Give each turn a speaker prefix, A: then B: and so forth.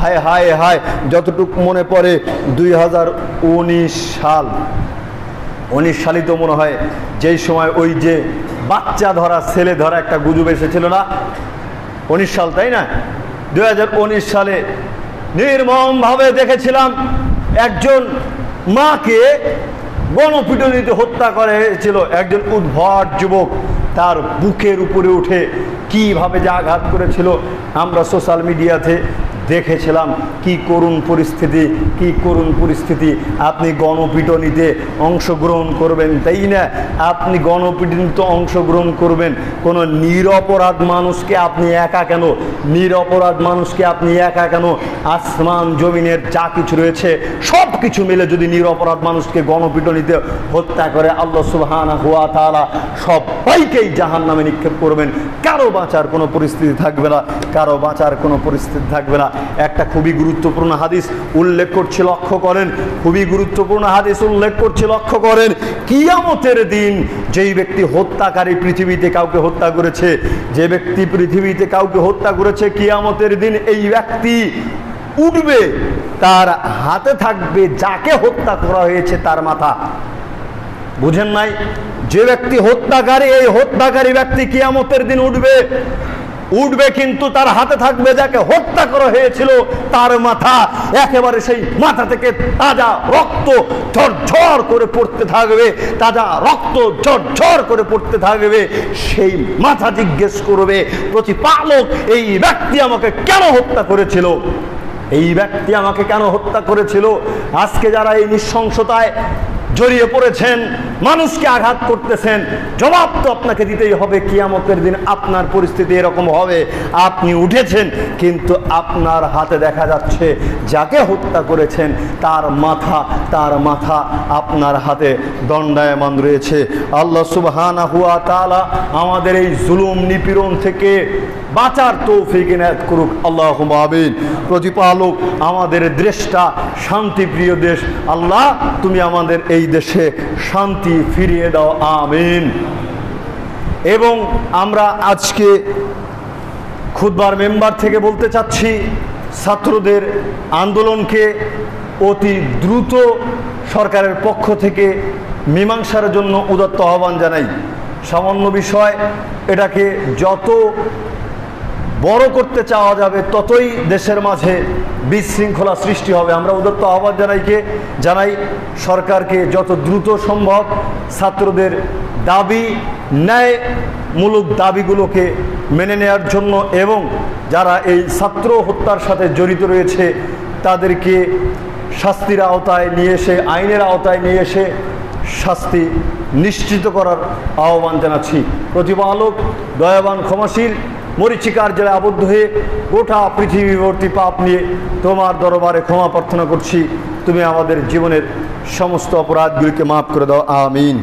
A: হায় হায় হায়, যতটুকু মনে পড়ে, দুই হাজার উনিশ সাল। উনিশ সালই তো মনে হয় যেই সময় ওই যে বাচ্চা ধরা, ছেলে ধরা একটা গুজব এসেছিল না? উনিশ সাল, তাই না? দু হাজার উনিশ সালে নির্মমভাবে দেখেছিলাম একজন মাকে গণপিটুনিতে হত্যা করা হয়েছিল একজন উদ্ভট যুবক, তার বুকের উপরে উঠে কীভাবে যে আঘাত করেছিল, আমরা সোশ্যাল মিডিয়াতে দেখেছিলাম কি করুণ পরিস্থিতি, কি করুণ পরিস্থিতি। আপনি গণপিটনিতে অংশগ্রহণ করবেন, তাই না? আপনি গণপিটনিতে অংশগ্রহণ করবেন। কোনো নিরপরাধ মানুষকে আপনি একা কেন? নিরপরাধ মানুষকে আপনি একা কেন? আসমান, জমিনের যা কিছু রয়েছে সব কিছু মিলে যদি নিরপরাধ মানুষকে গণপিটনিতে হত্যা করে আল্লাহ সুবহানা হুয়া তাআলা, সবাইকেই জাহান নামে নিক্ষেপ করবেন। কারও বাঁচার কোনো পরিস্থিতি থাকবে না, কারও বাঁচার কোনো পরিস্থিতি থাকবে না। একটা খুবই গুরুত্বপূর্ণ হাদিস উল্লেখ করছে, লক্ষ্য করেন। খুবই গুরুত্বপূর্ণ হাদিস উল্লেখ করছে, লক্ষ্য করেন। কিয়ামতের দিন যেই ব্যক্তি হত্যাকারী পৃথিবীতে কাউকে হত্যা করেছে, যে ব্যক্তি পৃথিবীতে কাউকে হত্যা করেছে, কিয়ামতের দিন এই ব্যক্তি উঠবে, তার হাতে থাকবে যাকে হত্যা করা হয়েছে তার মাথা। বুঝেন নাই? যে ব্যক্তি হত্যাকারী, এই হত্যাকারী ব্যক্তি কিয়ামতের দিন উঠবে উঠবে কিন্তু তার হাতে থাকবে যাকে হত্যা করা হয়েছিল, তার মাথা একেবারে সেই মাথা থেকে তাজা রক্ত ঝরঝর করে পড়তে থাকবে, তাজা রক্ত ঝরঝর করে পড়তে থাকবে, সেই মাথা জিজ্ঞেস করবে, প্রতিপালক, এই ব্যক্তি আমাকে কেন হত্যা করেছিল? এই ব্যক্তি আমাকে কেন হত্যা করেছিল? আজকে যারা এই নৃশংসতায় জড়িয়ে পড়েছেন, মানুষকে আঘাত করতেছেন, জবাব তো আপনাকে দিতেই হবে, কিয়ামতের দিন আপনার পরিস্থিতি এরকম হবে। আপনি উঠেছেন, কিন্তু আপনার হাতে দেখা যাচ্ছে, যাকে হত্যা করেছেন, তার মাথা তার মাথা আপনার হাতে দণ্ডায়মান রয়েছে। আল্লাহ সুবহানা হুয়া তাআলা আমাদের এই জুলুম নিপীড়ন থেকে বাঁচার তৌফিক এনায়ত করুক। আল্লাহ আমিন। প্রতিপালক আমাদের দেশটা, শান্তিপ্রিয় দেশ। আল্লাহ, তুমি আমাদের এই দেশে শান্তি ফিরিয়ে দাও, আমিন। এবং আমরা আজকে খুদবার মেম্বার থেকে বলতে চাচ্ছি, ছাত্রদের আন্দোলনকে অতি দ্রুত সরকারের পক্ষ থেকে মীমাংসার জন্য উদত্ত আহ্বান জানাই। সামান্য বিষয়, এটাকে যত বড় করতে চাওয়া যাবে, ততই দেশের মাঝে বিশৃঙ্খলা সৃষ্টি হবে। আমরা উদত্ত আহ্বান জানাইকে জানাই সরকারকে যত দ্রুত সম্ভব ছাত্রদের দাবি, ন্যায়মূলক দাবিগুলোকে মেনে নেওয়ার জন্য এবং যারা এই ছাত্র হত্যার সাথে জড়িত রয়েছে, তাদেরকে শাস্তির আওতায় নিয়ে এসে, আইনের আওতায় নিয়ে এসে শাস্তি নিশ্চিত করার আহ্বান জানাচ্ছি। প্রতিপালক দয়াবান ক্ষমাশীল মরিচিকার জেলায় আবদ্ধ হয়ে গোটা পৃথিবীবর্তী পাপ নিয়ে তোমার দরবারে ক্ষমা প্রার্থনা করছি। তুমি আমাদের জীবনের সমস্ত অপরাধগুলিকে মাফ করে দাও। আমিন।